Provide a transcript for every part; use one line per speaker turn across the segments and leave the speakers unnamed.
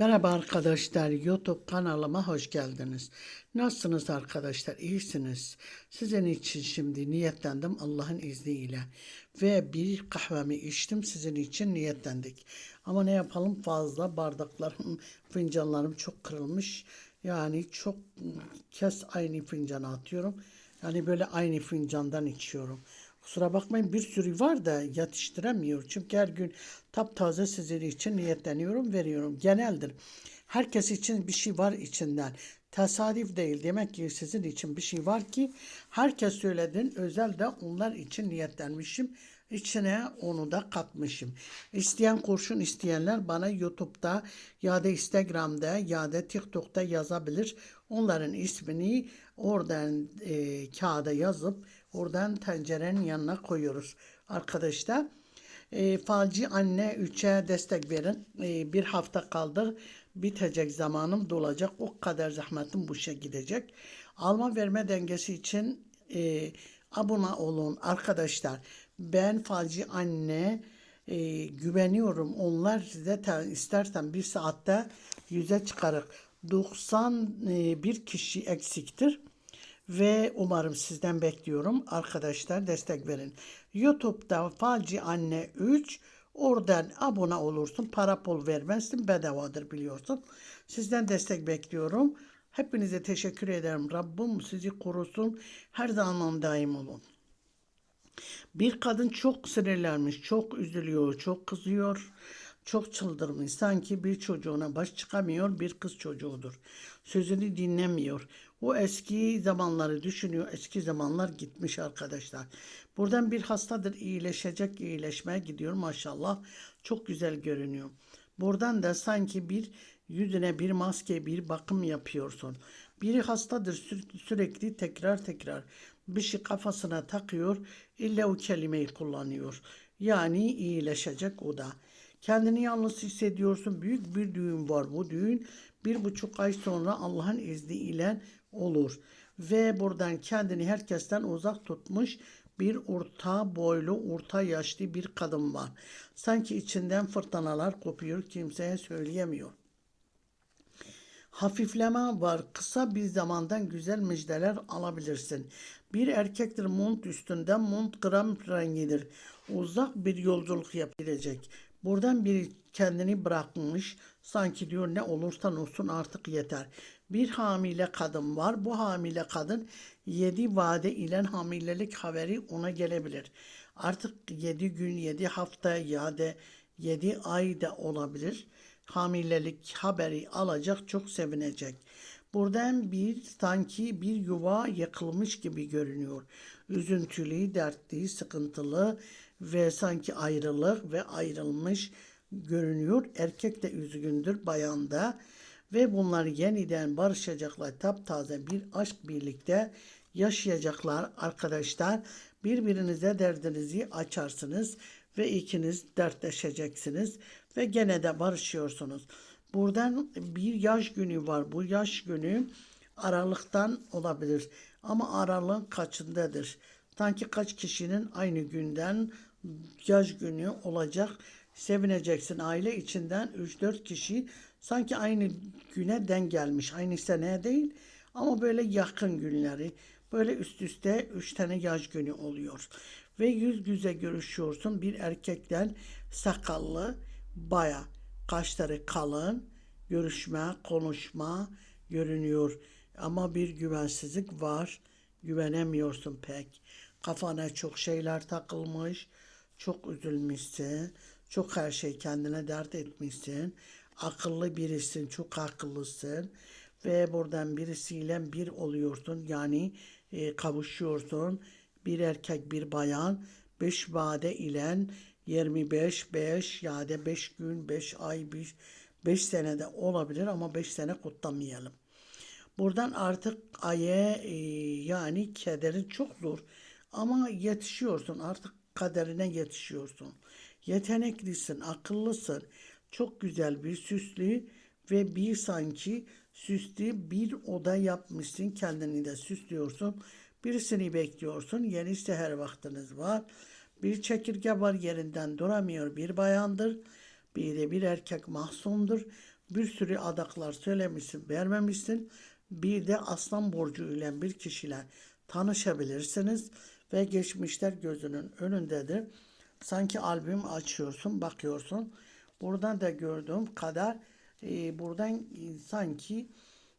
Merhaba arkadaşlar, YouTube kanalıma hoş geldiniz. Nasılsınız arkadaşlar? İyisiniz. Sizin için şimdi niyetlendim Allah'ın izniyle. Ve bir kahvemi içtim sizin için niyetlendik. Ama ne yapalım fazla bardaklarım, fincanlarım çok kırılmış. Yani çok kez aynı fincana atıyorum. Yani böyle aynı fincandan içiyorum. Kusura bakmayın bir sürü var da yetiştiremiyor. Çünkü her gün taptaze sizin için niyetleniyorum, veriyorum. Geneldir. Herkes için bir şey var içinden. Tesadüf değil. Demek ki sizin için bir şey var ki herkes söylediğin özel de onlar için niyetlenmişim. İçine onu da katmışım. İsteyen kurşun isteyenler bana YouTube'da ya da Instagram'da ya da TikTok'ta yazabilir. Onların ismini oradan e, kağıda yazıp oradan tencerenin yanına koyuyoruz. Arkadaşlar e, falcı anne 3'e destek verin. E, bir hafta kaldı. Bitecek zamanım dolacak. O kadar zahmetim bu şey gidecek. Alma verme dengesi için e, abone olun arkadaşlar. Ben falcı anne e, güveniyorum. Onlar size te- istersen bir saatte yüze çıkarık. 91 kişi eksiktir ve umarım sizden bekliyorum arkadaşlar destek verin. YouTube'da Falci Anne 3 oradan abone olursun para pul vermezsin bedavadır biliyorsun. Sizden destek bekliyorum. Hepinize teşekkür ederim. Rabbim sizi korusun. Her zaman daim olun. Bir kadın çok sinirlenmiş, çok üzülüyor, çok kızıyor, çok çıldırmış. Sanki bir çocuğuna baş çıkamıyor, bir kız çocuğudur. Sözünü dinlemiyor. O eski zamanları düşünüyor. Eski zamanlar gitmiş arkadaşlar. Buradan bir hastadır iyileşecek, iyileşmeye gidiyor maşallah. Çok güzel görünüyor. Buradan da sanki bir yüzüne bir maske, bir bakım yapıyorsun. Biri hastadır sü- sürekli tekrar tekrar bir şey kafasına takıyor, illa o kelimeyi kullanıyor. Yani iyileşecek o da. Kendini yalnız hissediyorsun. Büyük bir düğün var. Bu düğün bir buçuk ay sonra Allah'ın izniyle olur. Ve buradan kendini herkesten uzak tutmuş bir orta boylu, orta yaşlı bir kadın var. Sanki içinden fırtınalar kopuyor, kimseye söyleyemiyor. Hafifleme var. Kısa bir zamandan güzel müjdeler alabilirsin. Bir erkektir mont üstünden mont gram rengidir. Uzak bir yolculuk yapabilecek. Buradan biri kendini bırakmış. Sanki diyor ne olursan olsun artık yeter. Bir hamile kadın var. Bu hamile kadın yedi vade ile hamilelik haberi ona gelebilir. Artık yedi gün, yedi hafta ya da yedi ay da olabilir hamilelik haberi alacak çok sevinecek. Buradan bir sanki bir yuva yakılmış gibi görünüyor. Üzüntülü, dertli, sıkıntılı ve sanki ayrılık ve ayrılmış görünüyor. Erkek de üzgündür, bayan da ve bunlar yeniden barışacaklar. Taptaze bir aşk birlikte yaşayacaklar arkadaşlar. Birbirinize derdinizi açarsınız ve ikiniz dertleşeceksiniz ve gene de barışıyorsunuz. Buradan bir yaş günü var. Bu yaş günü Aralık'tan olabilir. Ama aralığın kaçındadır? Sanki kaç kişinin aynı günden yaş günü olacak. Sevineceksin aile içinden 3-4 kişi sanki aynı güne den gelmiş. Aynı seneye değil ama böyle yakın günleri. Böyle üst üste 3 tane yaş günü oluyor. Ve yüz yüze görüşüyorsun bir erkekten sakallı, baya, kaşları kalın, görüşme, konuşma görünüyor. Ama bir güvensizlik var. Güvenemiyorsun pek. Kafana çok şeyler takılmış. Çok üzülmüşsün. Çok her şey kendine dert etmişsin. Akıllı birisin, çok akıllısın. Ve buradan birisiyle bir oluyorsun. Yani e, kavuşuyorsun. Bir erkek, bir bayan. Beş vade ile 25, 5 ya da 5 gün, 5 ay, 5, 5 senede olabilir ama 5 sene kutlamayalım. Buradan artık aya e, yani kederin çok zor ama yetişiyorsun artık kaderine yetişiyorsun. Yeteneklisin, akıllısın. Çok güzel bir süslü ve bir sanki süslü bir oda yapmışsın. Kendini de süslüyorsun. Birisini bekliyorsun. Yeni seher vaktiniz var. Bir çekirge var yerinden duramıyor bir bayandır. Bir de bir erkek mahzundur. Bir sürü adaklar söylemişsin, vermemişsin. Bir de aslan borcu ile bir kişiyle tanışabilirsiniz ve geçmişler gözünün önündedir. Sanki albüm açıyorsun, bakıyorsun. Buradan da gördüğüm kadar e, buradan sanki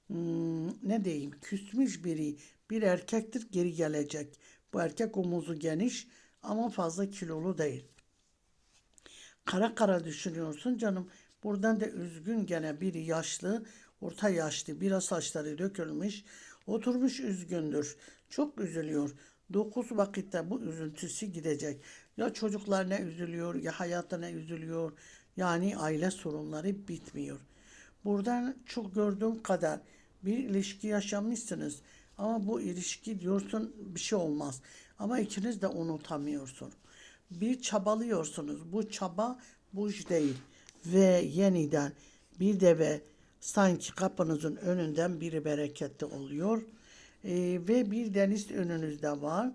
hmm, ne diyeyim küsmüş biri bir erkektir geri gelecek. Bu erkek omuzu geniş ama fazla kilolu değil. Kara kara düşünüyorsun canım. Buradan da üzgün gene biri yaşlı, orta yaşlı, biraz saçları dökülmüş, oturmuş üzgündür. Çok üzülüyor. Dokuz vakitte bu üzüntüsü gidecek. Ya çocuklarına üzülüyor, ya hayatına üzülüyor. Yani aile sorunları bitmiyor. Buradan çok gördüğüm kadar bir ilişki yaşamışsınız. Ama bu ilişki diyorsun bir şey olmaz. Ama ikiniz de unutamıyorsun. Bir çabalıyorsunuz. Bu çaba boş değil. Ve yeniden bir deve sanki kapınızın önünden biri bereketli oluyor. Ee, ve bir deniz önünüzde var.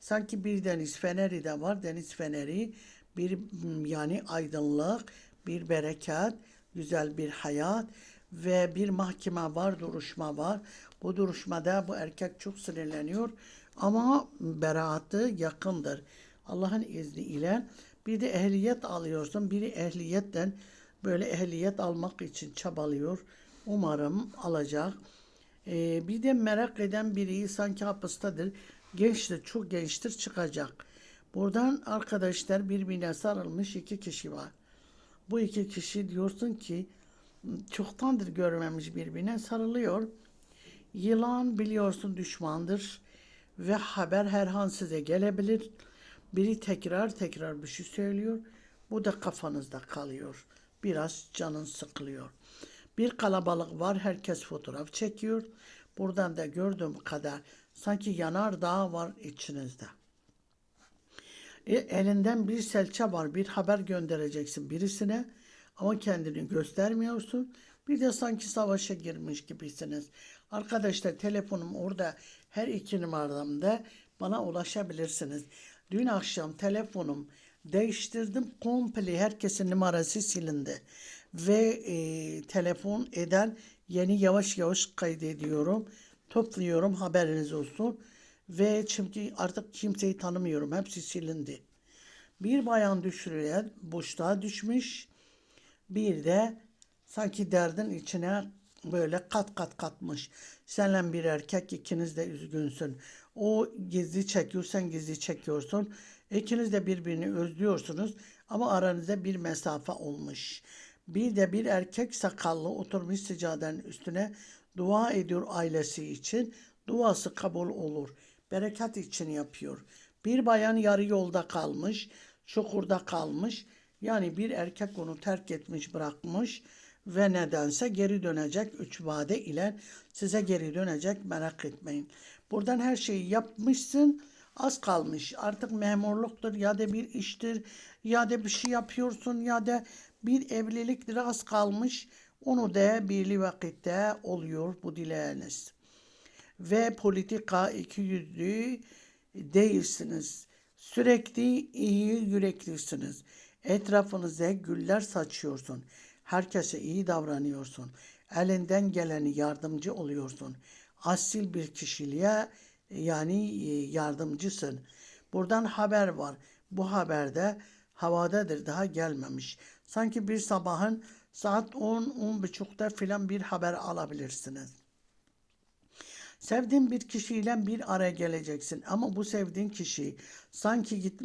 Sanki bir deniz feneri de var. Deniz feneri bir yani aydınlık, bir bereket, güzel bir hayat ve bir mahkeme var, duruşma var. Bu duruşmada bu erkek çok sinirleniyor ama beraatı yakındır. Allah'ın izniyle bir de ehliyet alıyorsun. Biri ehliyetten böyle ehliyet almak için çabalıyor. Umarım alacak. Ee, bir de merak eden biri sanki hapistedir. Gençtir, çok gençtir çıkacak. Buradan arkadaşlar birbirine sarılmış iki kişi var. Bu iki kişi diyorsun ki çoktandır görmemiş birbirine sarılıyor. Yılan biliyorsun düşmandır ve haber her an size gelebilir. Biri tekrar tekrar bir şey söylüyor. Bu da kafanızda kalıyor. Biraz canın sıkılıyor. Bir kalabalık var. Herkes fotoğraf çekiyor. Buradan da gördüğüm kadar sanki yanar dağ var içinizde. E, elinden bir selçe var. Bir haber göndereceksin birisine ama kendini göstermiyorsun. Bir de sanki savaşa girmiş gibisiniz. Arkadaşlar telefonum orada her iki numaramda bana ulaşabilirsiniz. Dün akşam telefonum değiştirdim komple herkesin numarası silindi. Ve e, telefon eden yeni yavaş yavaş kaydediyorum. Topluyorum haberiniz olsun. Ve çünkü artık kimseyi tanımıyorum. Hepsi silindi. Bir bayan düşürülen boşluğa düşmüş. Bir de sanki derdin içine böyle kat kat katmış. Senle bir erkek ikiniz de üzgünsün. O gizli çekiyor, sen gizli çekiyorsun. İkiniz de birbirini özlüyorsunuz ama aranızda bir mesafe olmuş. Bir de bir erkek sakallı oturmuş sıcadenin üstüne dua ediyor ailesi için. Duası kabul olur. Bereket için yapıyor. Bir bayan yarı yolda kalmış, çukurda kalmış. Yani bir erkek onu terk etmiş, bırakmış ve nedense geri dönecek. Üç vade ile size geri dönecek merak etmeyin. Buradan her şeyi yapmışsın az kalmış. Artık memurluktur ya da bir iştir ya da bir şey yapıyorsun ya da bir evliliktir az kalmış. Onu da birli vakitte oluyor bu dileğiniz. Ve politika iki yüzlü değilsiniz. Sürekli iyi yüreklisiniz. Etrafınıza güller saçıyorsun. Herkese iyi davranıyorsun. Elinden geleni yardımcı oluyorsun. Asil bir kişiliğe yani e, yardımcısın. Buradan haber var. Bu haberde havadadır daha gelmemiş. Sanki bir sabahın saat 10-10.30'da filan bir haber alabilirsiniz. Sevdiğin bir kişiyle bir araya geleceksin ama bu sevdiğin kişi sanki git,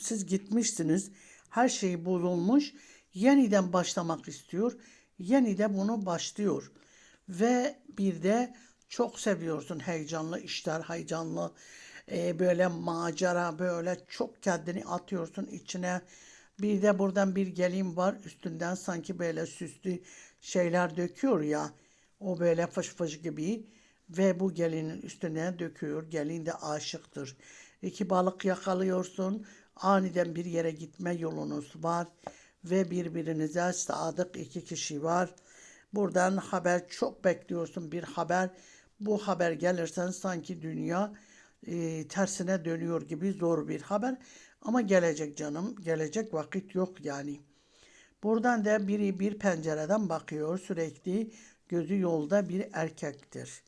siz gitmişsiniz her şey bozulmuş yeniden başlamak istiyor yeniden bunu başlıyor ve bir de çok seviyorsun heyecanlı işler, heyecanlı e, böyle macera böyle çok kendini atıyorsun içine. Bir de buradan bir gelin var üstünden sanki böyle süslü şeyler döküyor ya. O böyle fış fış gibi ve bu gelinin üstüne döküyor. Gelin de aşıktır. İki balık yakalıyorsun. Aniden bir yere gitme yolunuz var ve birbirinize sadık iki kişi var. Buradan haber çok bekliyorsun bir haber bu haber gelirsen sanki dünya e, tersine dönüyor gibi zor bir haber. Ama gelecek canım, gelecek vakit yok yani. Buradan da biri bir pencereden bakıyor sürekli gözü yolda bir erkektir.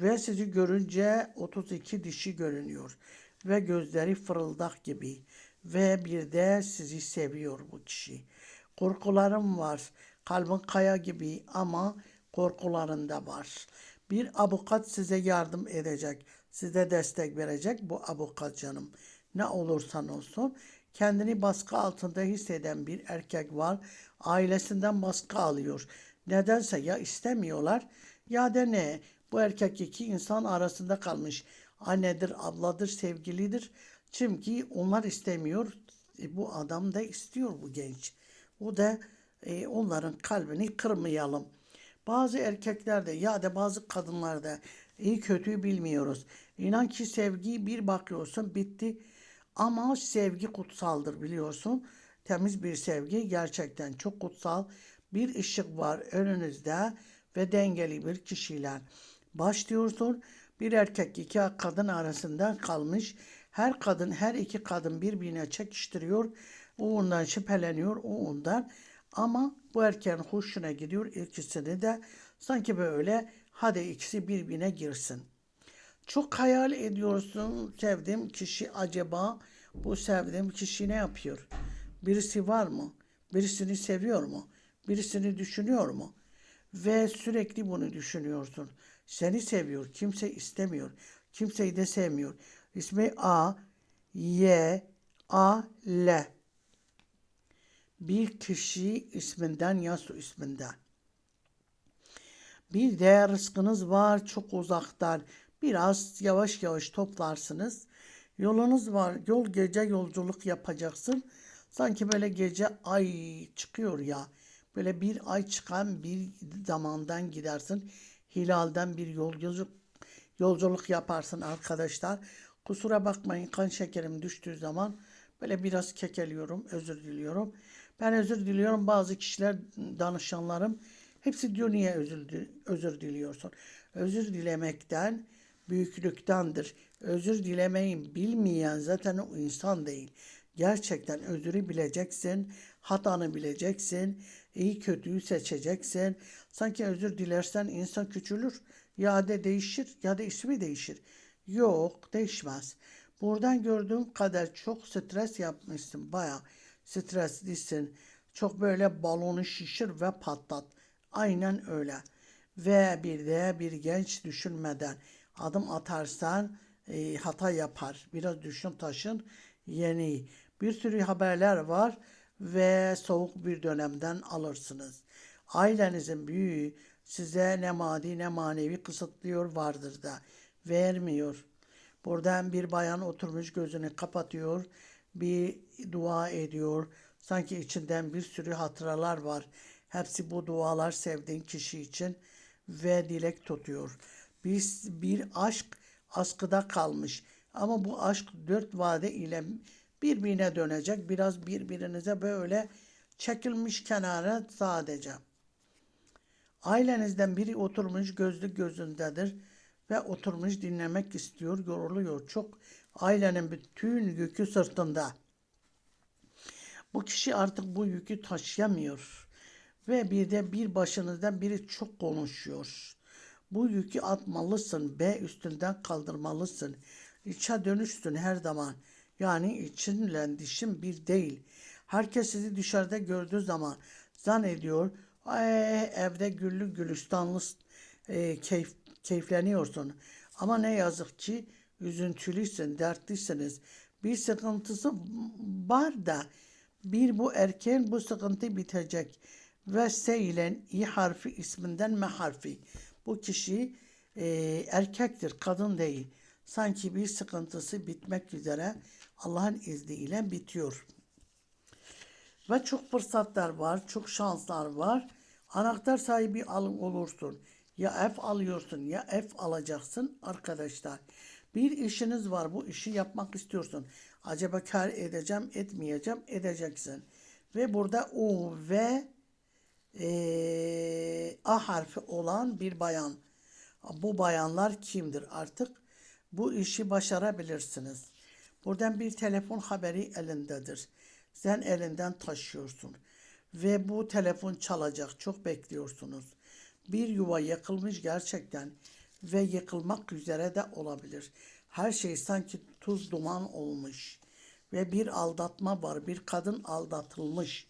Ve sizi görünce 32 dişi görünüyor ve gözleri fırıldak gibi ve bir de sizi seviyor bu kişi. Korkularım var. Kalbin kaya gibi ama korkularında var. Bir avukat size yardım edecek. Size destek verecek bu avukat canım. Ne olursan olsun kendini baskı altında hisseden bir erkek var. Ailesinden baskı alıyor. Nedense ya istemiyorlar ya da ne? Bu erkek iki insan arasında kalmış. Annedir, abladır, sevgilidir. Çünkü onlar istemiyor. E, bu adam da istiyor bu genç. O da e, onların kalbini kırmayalım. Bazı erkeklerde ya da bazı kadınlarda iyi kötüyü bilmiyoruz. İnan ki sevgi bir bakıyorsun bitti. Ama sevgi kutsaldır biliyorsun. Temiz bir sevgi gerçekten çok kutsal. Bir ışık var önünüzde ve dengeli bir kişiyle. Başlıyorsun bir erkek iki kadın arasında kalmış. Her kadın her iki kadın birbirine çekiştiriyor. O ondan şüpheleniyor o ondan. Ama bu erkeğin hoşuna gidiyor ikisini de sanki böyle hadi ikisi birbirine girsin. Çok hayal ediyorsun sevdiğim kişi acaba bu sevdiğim kişi ne yapıyor? Birisi var mı? Birisini seviyor mu? Birisini düşünüyor mu? Ve sürekli bunu düşünüyorsun. Seni seviyor, kimse istemiyor. Kimseyi de sevmiyor. İsmi A, Y, A, L. Bir kişi isminden ya su isminden. Bir de rızkınız var çok uzaktan. Biraz yavaş yavaş toplarsınız. Yolunuz var. Yol gece yolculuk yapacaksın. Sanki böyle gece ay çıkıyor ya. Böyle bir ay çıkan bir zamandan gidersin. Hilalden bir yolculuk yolculuk yaparsın arkadaşlar. Kusura bakmayın kan şekerim düştüğü zaman böyle biraz kekeliyorum. Özür diliyorum. Ben özür diliyorum. Bazı kişiler danışanlarım hepsi diyor niye özür, özür diliyorsun? Özür dilemekten büyüklüktendir. Özür dilemeyin bilmeyen zaten o insan değil. Gerçekten özürü bileceksin, hatanı bileceksin, iyi kötüyü seçeceksin. Sanki özür dilersen insan küçülür, ya da değişir ya da ismi değişir. Yok, değişmez. Buradan gördüğüm kadar çok stres yapmışsın, baya streslisin. Çok böyle balonu şişir ve patlat. Aynen öyle. Ve bir de bir genç düşünmeden adım atarsan e, hata yapar. Biraz düşün taşın yeni. Bir sürü haberler var ve soğuk bir dönemden alırsınız. Ailenizin büyüğü size ne maddi ne manevi kısıtlıyor vardır da vermiyor. Buradan bir bayan oturmuş gözünü kapatıyor, bir dua ediyor. Sanki içinden bir sürü hatıralar var. Hepsi bu dualar sevdiğin kişi için ve dilek tutuyor. Bir, bir aşk askıda kalmış. Ama bu aşk dört vade ile birbirine dönecek. Biraz birbirinize böyle çekilmiş kenara sadece. Ailenizden biri oturmuş gözlü gözündedir ve oturmuş dinlemek istiyor, yoruluyor. Çok ailenin bütün yükü sırtında. Bu kişi artık bu yükü taşıyamıyor. Ve bir de bir başınızdan biri çok konuşuyor. Bu yükü atmalısın, B üstünden kaldırmalısın. İçe dönüşsün her zaman. Yani içinle dişin bir değil. Herkes sizi dışarıda gördüğü zaman zannediyor Ay, evde güllü gülistanlı e, keyif, keyifleniyorsun. Ama ne yazık ki üzüntülüsün, dertlisiniz. Bir sıkıntısı var da bir bu erkeğin bu sıkıntı bitecek. Ve S ile İ harfi isminden M harfi. Bu kişi e, erkektir, kadın değil. Sanki bir sıkıntısı bitmek üzere Allah'ın izniyle bitiyor. Ve çok fırsatlar var, çok şanslar var. Anahtar sahibi al olursun. Ya F alıyorsun ya F alacaksın arkadaşlar. Bir işiniz var bu işi yapmak istiyorsun. Acaba kar edeceğim etmeyeceğim edeceksin. Ve burada U ve e, A harfi olan bir bayan. Bu bayanlar kimdir artık? Bu işi başarabilirsiniz. Buradan bir telefon haberi elindedir. Sen elinden taşıyorsun. ve bu telefon çalacak. Çok bekliyorsunuz. Bir yuva yıkılmış gerçekten ve yıkılmak üzere de olabilir. Her şey sanki tuz duman olmuş ve bir aldatma var. Bir kadın aldatılmış.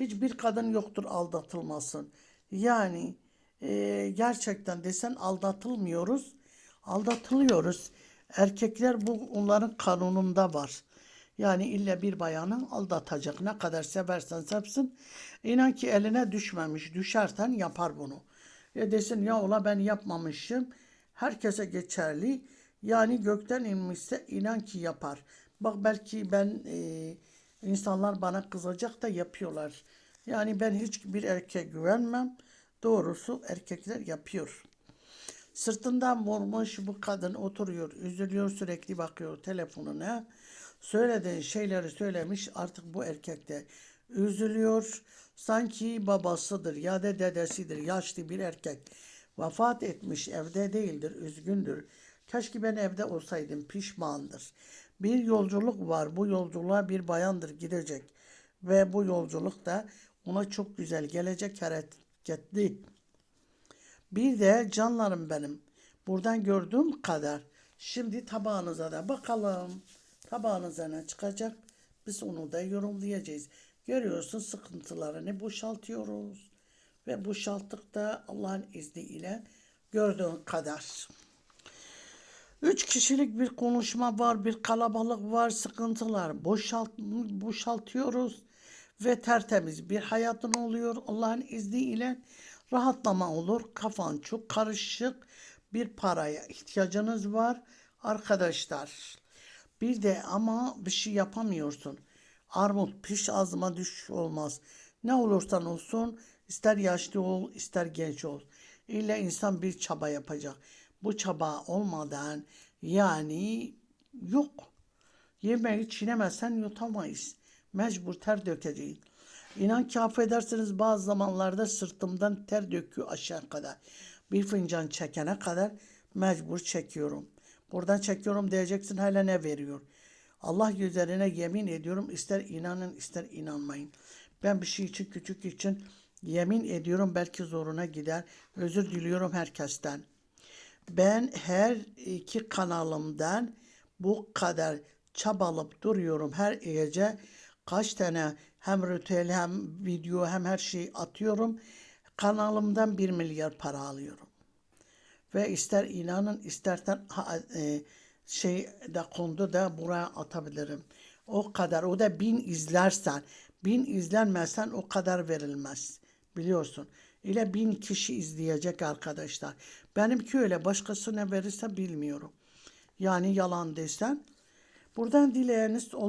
Hiçbir kadın yoktur aldatılmasın. Yani e, gerçekten desen aldatılmıyoruz, aldatılıyoruz. Erkekler bu onların kanununda var. Yani illa bir bayanı aldatacak. Ne kadar seversen sevsin. İnan ki eline düşmemiş. Düşersen yapar bunu. Ya desin ya ola ben yapmamışım. Herkese geçerli. Yani gökten inmişse inan ki yapar. Bak belki ben e, insanlar bana kızacak da yapıyorlar. Yani ben hiçbir erkeğe güvenmem. Doğrusu erkekler yapıyor. Sırtından vurmuş bu kadın oturuyor, üzülüyor sürekli bakıyor telefonuna. Söylediğin şeyleri söylemiş artık bu erkek de üzülüyor. Sanki babasıdır ya da dedesidir yaşlı bir erkek. Vefat etmiş evde değildir üzgündür. Keşke ben evde olsaydım pişmandır. Bir yolculuk var bu yolculuğa bir bayandır gidecek. Ve bu yolculuk da ona çok güzel gelecek hareketli. Bir de canlarım benim. Buradan gördüğüm kadar. Şimdi tabağınıza da bakalım. Tabağınıza ne çıkacak? Biz onu da yorumlayacağız. Görüyorsun sıkıntılarını boşaltıyoruz. Ve boşalttık da Allah'ın izniyle gördüğün kadar. Üç kişilik bir konuşma var, bir kalabalık var, sıkıntılar. Boşalt, boşaltıyoruz ve tertemiz bir hayatın oluyor. Allah'ın izniyle rahatlama olur. Kafan çok karışık. Bir paraya ihtiyacınız var arkadaşlar. Bir de ama bir şey yapamıyorsun. Armut piş ağzıma düş olmaz. Ne olursan olsun ister yaşlı ol ister genç ol. İlla insan bir çaba yapacak. Bu çaba olmadan yani yok. Yemeği çiğnemezsen yutamayız. Mecbur ter dökeceğiz. İnan ki affedersiniz bazı zamanlarda sırtımdan ter döküyor aşağı kadar. Bir fincan çekene kadar mecbur çekiyorum. Buradan çekiyorum diyeceksin hala ne veriyor. Allah üzerine yemin ediyorum ister inanın ister inanmayın. Ben bir şey için küçük için yemin ediyorum belki zoruna gider. Özür diliyorum herkesten. Ben her iki kanalımdan bu kadar çabalıp duruyorum her gece. Kaç tane hem ritüel hem video hem her şeyi atıyorum. Kanalımdan bir milyar para alıyorum. Ve ister inanın istersen e, şey de kondu da buraya atabilirim. O kadar o da bin izlersen bin izlenmezsen o kadar verilmez. Biliyorsun. İle bin kişi izleyecek arkadaşlar. Benimki öyle başkası ne verirse bilmiyorum. Yani yalan desen. Buradan dileyeniz oluyor.